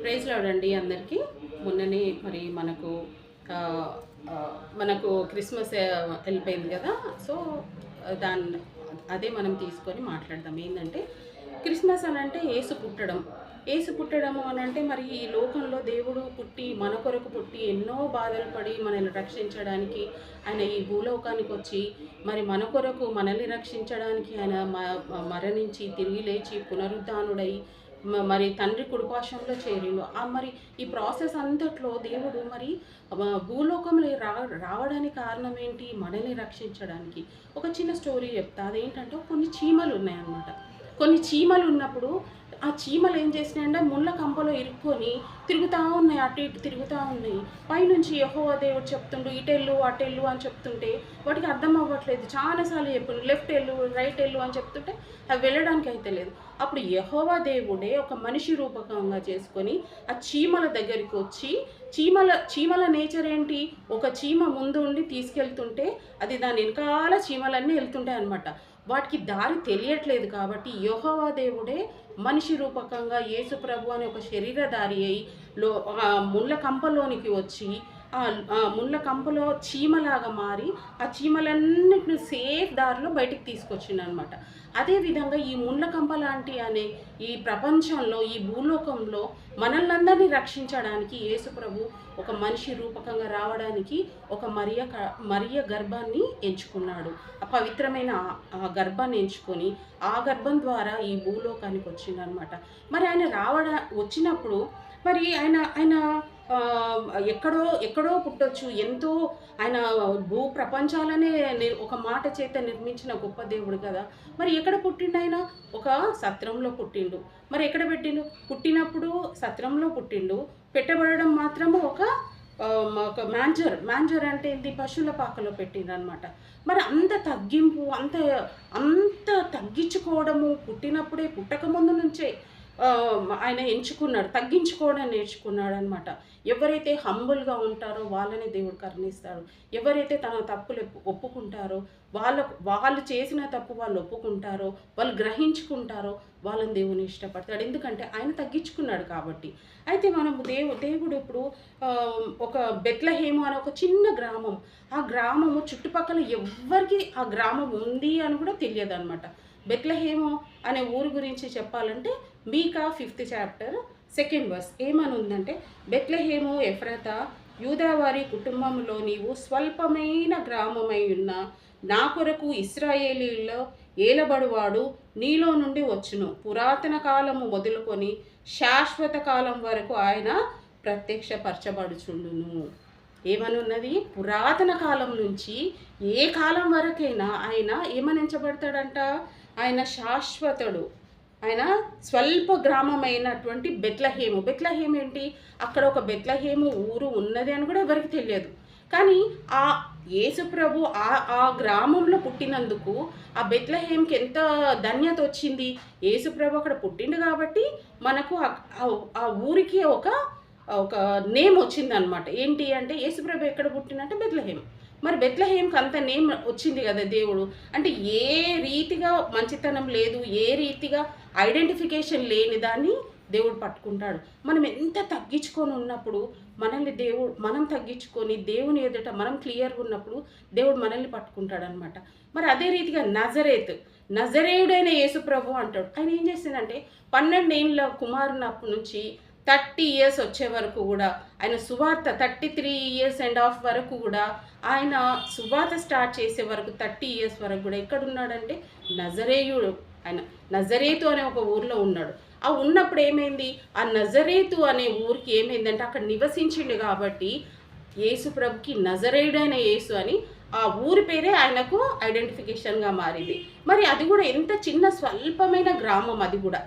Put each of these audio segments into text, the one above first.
Praise లాడండి అందరికీ. మొన్ననే మరి మనకు మనకు క్రిస్మస్ వెళ్ళిపోయింది కదా. సో దాన్ని అదే మనం తీసుకొని మాట్లాడదాం. ఏంటంటే క్రిస్మస్ అని అంటే ఏసు పుట్టడం. ఏసు పుట్టడము అని అంటే మరి ఈ లోకంలో దేవుడు పుట్టి మన కొరకు పుట్టి ఎన్నో బాధలు పడి మనల్ని రక్షించడానికి ఆయన ఈ భూలోకానికి వచ్చి మరి మన కొరకు మనల్ని రక్షించడానికి ఆయన మ- మరణించి తిరిగి లేచి పునరుద్ధానుడై మరి తండ్రి కుడిపాశంలో చేరిండు ఆ మరి ఈ ప్రాసెస్ అంతట్లో దేవుడు మరి భూలోకంలో రా రావడానికి కారణం ఏంటి మనల్ని రక్షించడానికి. ఒక చిన్న స్టోరీ చెప్తా. అదేంటంటే కొన్ని చీమలు ఉన్నాయన్నమాట కొన్ని చీమలు ఉన్నప్పుడు ఆ చీమలు ఏం చేసినాయంటే ముళ్ళ కంపలో ఇరుక్కొని తిరుగుతూ ఉన్నాయి అటు ఇటు తిరుగుతూ ఉన్నాయి. పైనుంచి యహో దేవుడు చెప్తుండు ఇటెళ్ళు అటెళ్ళు అని చెప్తుంటే వాటికి అర్థం అవ్వట్లేదు. చాలాసార్లు చెప్పిండు లెఫ్ట్ వెళ్ళు రైట్ వెళ్ళు అని చెప్తుంటే అవి వెళ్ళడానికి అయితే లేదు. అప్పుడు యహోవా దేవుడే ఒక మనిషి రూపకంగా చేసుకొని ఆ చీమల దగ్గరికి వచ్చి చీమల చీమల నేచర్ ఏంటి? ఒక చీమ ముందు ఉండి తీసుకెళ్తుంటే అది దాని వెనకాల చీమలన్నీ వెళ్తుంటాయి అనమాట వాటికి దారి తెలియట్లేదు కాబట్టి యోహవా దేవుడే మనిషి రూపకంగా యేసు ప్రభు అనే ఒక శరీరధారి అయి లో ముళ్ళ కంపలోనికి వచ్చి ముళ్ళ కంపలో చీమలాగా మారి ఆ చీమలన్నిటిని సేఫ్ దారిలో బయటికి తీసుకొచ్చిండు అనమాట అదేవిధంగా ఈ ముళ్ళ కంప లాంటి అనే ఈ ప్రపంచంలో ఈ భూలోకంలో మనల్నందరినీ రక్షించడానికి యేసుప్రభు ఒక మనిషి రూపకంగా రావడానికి ఒక మరియ మరియ గర్భాన్ని ఎంచుకున్నాడు. ఆ పవిత్రమైన ఆ- గర్భాన్ని ఎంచుకొని ఆ గర్భం ద్వారా ఈ భూలోకానికి వచ్చిందనమాట మరి ఆయన రావడా వచ్చినప్పుడు మరి ఆయన ఆయన ఎక్కడో ఎక్కడో పుట్టొచ్చు. ఎంతో ఆయన భూ ప్రపంచాలనే ఒక మాట చేత నిర్మించిన గొప్ప దేవుడు కదా. మరి ఎక్కడ పుట్టిండు ఆయన? ఒక సత్రంలో పుట్టిండు. మరి ఎక్కడ పెట్టిండు? పుట్టినప్పుడు సత్రంలో పుట్టిండు. పెట్టబడడం మాత్రము ఒక ఒక మ్యాంజర్. మ్యాంజర్ అంటే ఏంటి పశువుల పాకలో పెట్టిందనమాట అనమాట మరి అంత తగ్గింపు అంత అంత తగ్గించుకోవడము పుట్టినప్పుడే పుట్టక ముందు నుంచే ఆయన ఎంచుకున్నాడు తగ్గించుకోవడం నేర్చుకున్నాడు అనమాట ఎవరైతే హంబుల్గా ఉంటారో వాళ్ళని దేవుడు కరుణిస్తాడు. ఎవరైతే తన తప్పులు ఒప్పుకుంటారో వాళ్ళ వాళ్ళు చేసిన తప్పు వాళ్ళు ఒప్పుకుంటారో వాళ్ళు గ్రహించుకుంటారో వాళ్ళని దేవుని ఇష్టపడతాడు. ఎందుకంటే ఆయన తగ్గించుకున్నాడు కాబట్టి. అయితే మనం దేవు దేవుడు ఇప్పుడు ఒక బెత్లహేము అనే ఒక చిన్న గ్రామం. ఆ గ్రామము చుట్టుపక్కల ఎవ్వరికి ఆ గ్రామం ఉంది అని కూడా తెలియదు అనమాట బెత్లహేము అనే ఊరు గురించి చెప్పాలంటే Micah fifth chapter second verse. ఏమని ఉందంటే బెత్లహేము ఎఫ్రత యూదావారి కుటుంబంలో నీవు స్వల్పమైన గ్రామమై ఉన్న నా కొరకు ఇస్రాయేలీలో ఏలబడువాడు నీలో నుండి వచ్చును. పురాతన కాలము మొదలుకొని శాశ్వత కాలం వరకు ఆయన ప్రత్యక్షపరచబడుచుండును. ఏమనున్నది? పురాతన కాలం నుంచి ఏ కాలం వరకైనా ఆయన ఏమనించబడతాడంట? ఆయన శాశ్వతుడు. ఆయన స్వల్ప గ్రామమైనటువంటి బెత్లహేము. బెత్లహేము ఏంటి? అక్కడ ఒక బెత్లహేము ఊరు ఉన్నది అని కూడా ఎవరికి తెలియదు. కానీ ఆ యేసుప్రభు ఆ ఆ గ్రామంలో పుట్టినందుకు ఆ బెత్లహేమ్కి ఎంత ధన్యత వచ్చింది? యేసుప్రభు అక్కడ పుట్టిండు కాబట్టి మనకు ఆ- ఆ- ఆ ఊరికి ఒక ఒక నేమ్ వచ్చిందనమాట. ఏంటి అంటే యేసుప్రభు ఎక్కడ పుట్టినంటే బెత్లహేమ్. మరి బెత్లహేమ్కి అంత నేమ్ వచ్చింది కదా దేవుడు. అంటే ఏ రీతిగా మంచితనం లేదు ఏ రీతిగా ఐడెంటిఫికేషన్ లేని దాన్ని దేవుడు పట్టుకుంటాడు. మనం ఎంత తగ్గించుకొని ఉన్నప్పుడు మనల్ని దేవుడు మనం తగ్గించుకొని దేవుని ఎదుట మనం క్లియర్గా ఉన్నప్పుడు దేవుడు మనల్ని పట్టుకుంటాడు అనమాట మరి అదే రీతిగా నజరేత్ నజరేయుడైన యేసుప్రభు అంటాడు. ఆయన ఏం చేసిందంటే పన్నెండేళ్ళ కుమారునప్పటి నుంచి థర్టీ ఇయర్స్ వచ్చే వరకు కూడా ఆయన సువార్త thirty three years and half వరకు కూడా ఆయన సువార్త స్టార్ట్ చేసే వరకు థర్టీ ఇయర్స్ వరకు కూడా ఎక్కడున్నాడంటే నజరేయుడు. ఆయన నజరేతు అనే ఒక ఊర్లో ఉన్నాడు. ఆ ఉన్నప్పుడు ఏమైంది? ఆ నజరేతు అనే ఊరికి ఏమైందంటే అక్కడ నివసించిండు కాబట్టి యేసు ప్రభుకి నజరేయుడైన యేసు అని ఆ ఊరి పేరే ఆయనకు ఐడెంటిఫికేషన్గా మారింది. మరి అది కూడా ఎంత చిన్న స్వల్పమైన గ్రామం అది కూడా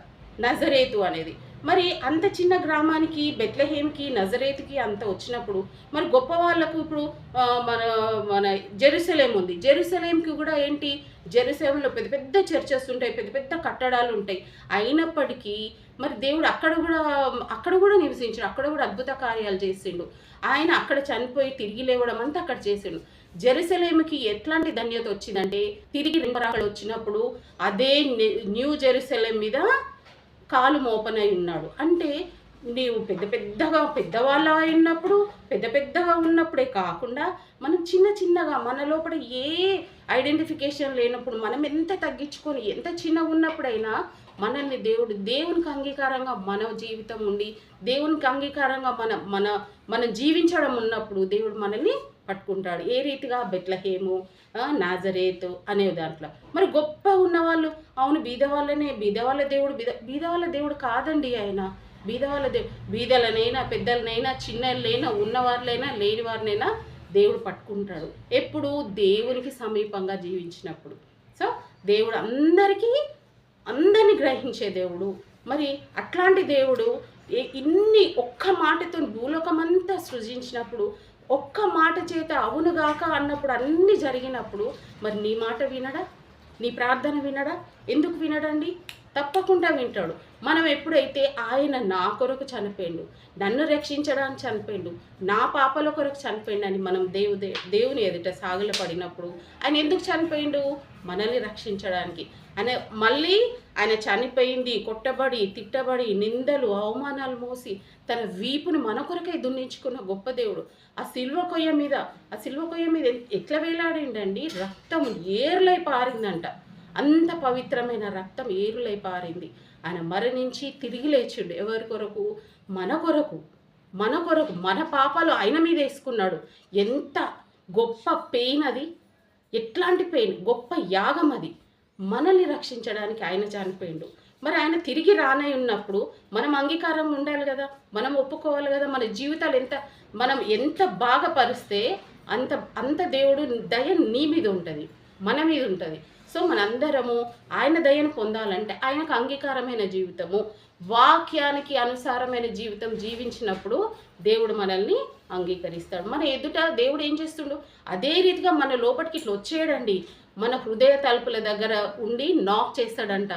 నజరేతు అనేది. మరి అంత చిన్న గ్రామానికి బెత్లహేమ్కి నజరేత్కి అంత వచ్చినప్పుడు మరి గొప్ప వాళ్ళకు ఇప్పుడు మన మన జెరూసలేం ఉంది. జెరూసలేంకి కూడా ఏంటి? జెరూసలేంలో పెద్ద పెద్ద చర్చెస్ ఉంటాయి పెద్ద పెద్ద కట్టడాలు ఉంటాయి. అయినప్పటికీ మరి దేవుడు అక్కడ కూడా అక్కడ కూడా నివసించాడు అక్కడ కూడా అద్భుత కార్యాలు చేసిండు. ఆయన అక్కడ చనిపోయి తిరిగి లేవడం అంతా అక్కడ చేసిండు. జెరూసలేంకి ఎట్లాంటి ధన్యత వచ్చిందంటే తిరిగి రింపరాకలు వచ్చినప్పుడు అదే న్యూ జెరూసలేం మీద కాలు మోపనై ఉన్నాడు. అంటే నీవు పెద్ద పెద్దగా పెద్దవాళ్ళ అయినప్పుడు పెద్ద పెద్దగా ఉన్నప్పుడే కాకుండా మనం చిన్న చిన్నగా మన లోపల ఏ ఐడెంటిఫికేషన్ లేనప్పుడు మనం ఎంత తగ్గించుకొని ఎంత చిన్నగా ఉన్నప్పుడైనా మనల్ని దేవుడు దేవునికి అంగీకారంగా మన జీవితం ఉండి దేవునికి అంగీకారంగా మన మన మనం జీవించడం ఉన్నప్పుడు దేవుడు మనల్ని పట్టుకుంటాడు. ఏ రీతిగా? బెట్లహేము నాజరేత్ నాజరేతు అనే దాంట్లో. మరి గొప్ప ఉన్నవాళ్ళు అవును బీదవాళ్ళనే బీదవాళ్ళ దేవుడు బీద బీదవాళ్ళ దేవుడు కాదండి ఆయన. బీద వాళ్ళ దేవుడు బీదలనైనా పెద్దలనైనా చిన్నలైనా ఉన్నవాళ్ళైనా లేని వారినైనా దేవుడు పట్టుకుంటాడు. ఎప్పుడు దేవునికి సమీపంగా జీవించినప్పుడు. సో దేవుడు అందరికీ అందరిని గ్రహించే దేవుడు. మరి అట్లాంటి దేవుడు ఏ- ఇన్ని ఒక్క మాటతో భూలోకమంతా సృజించినప్పుడు ఒక్క మాట చేత అవునుగాక అన్నప్పుడు అన్నీ జరిగినప్పుడు మరి నీ మాట వినడా? నీ ప్రార్థన వినడా? ఎందుకు వినడండి? తప్పకుండా వింటాడు. మనం ఎప్పుడైతే ఆయన నా కొరకు చనిపోయిండు నన్ను రక్షించడానికి చనిపోయిండు నా పాపల కొరకు చనిపోయిండు అని మనం దేవు దేవుని ఎదుట సాగుల పడినప్పుడు ఆయన ఎందుకు చనిపోయిండు? మనల్ని రక్షించడానికి. ఆయన మళ్ళీ ఆయన చనిపోయింది కొట్టబడి తిట్టబడి నిందలు అవమానాలు మోసి తన వీపుని మన కొరకై దున్నించుకున్న గొప్ప దేవుడు. ఆ సిల్వ కొయ్య మీద ఆ సిల్వ కొయ్య మీద ఎట్లా వేలాడిండండి? రక్తం ఏర్లై పారిందంట. అంత పవిత్రమైన రక్తం ఏరులై పారింది. ఆయన మరణించి తిరిగి లేచిండు. ఎవరి కొరకు? మన కొరకు. మన కొరకు. మన పాపాలు ఆయన మీద వేసుకున్నాడు. ఎంత గొప్ప పెయిన్ అది. ఎట్లాంటి పెయిన్? గొప్ప యాగం అది. మనల్ని రక్షించడానికి ఆయన చనిపోయిండు. మరి ఆయన తిరిగి రానై ఉన్నప్పుడు మనం అంగీకారం ఉండాలి కదా? మనం ఒప్పుకోవాలి కదా? మన జీవితాలు ఎంత? మనం ఎంత బాగా పరిస్తే అంత అంత దేవుడు దయ నీ మీద ఉంటుంది. మన మీద ఉంటుంది. సో మనందరము ఆయన దయను పొందాలంటే ఆయనకు అంగీకారమైన జీవితము. వాక్యానికి అనుసారమైన జీవితం జీవించినప్పుడు దేవుడు మనల్ని అంగీకరిస్తాడు. మన ఎదుట దేవుడు ఏం చేస్తుండు? అదే రీతిగా మన లోపలికి ఇట్లా వచ్చేయడండి. మన హృదయ తలుపుల దగ్గర ఉండి నాక్ చేస్తాడంట.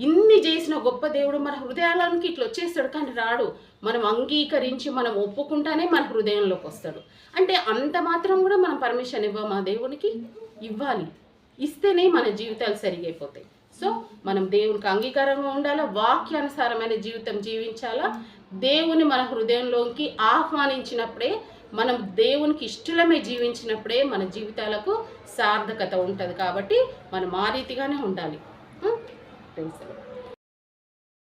ఇన్ని చేసిన గొప్ప దేవుడు మన హృదయాలకి ఇట్లా వచ్చేస్తాడు కానీ రాడు. మనం అంగీకరించి మనం ఒప్పుకుంటానే మన హృదయంలోకి వస్తాడు. అంటే అంత మాత్రం కూడా మనం పర్మిషన్ ఇవ్వమా దేవునికి? ఇవ్వాలి. ఇస్తేనే మన జీవితాలు సరిగైపోతాయి. సో మనం దేవునికి అంగీకారంగా ఉండాలా? వాక్యానుసారమైన జీవితం జీవించాలా? దేవుని మన హృదయంలోకి ఆహ్వానించినప్పుడే మనం దేవునికి ఇష్టలమే జీవించినప్పుడే మన జీవితాలకు సార్థకత ఉంటుంది కాబట్టి మనం ఆ రీతిగానే ఉండాలి. థ్యాంక్స్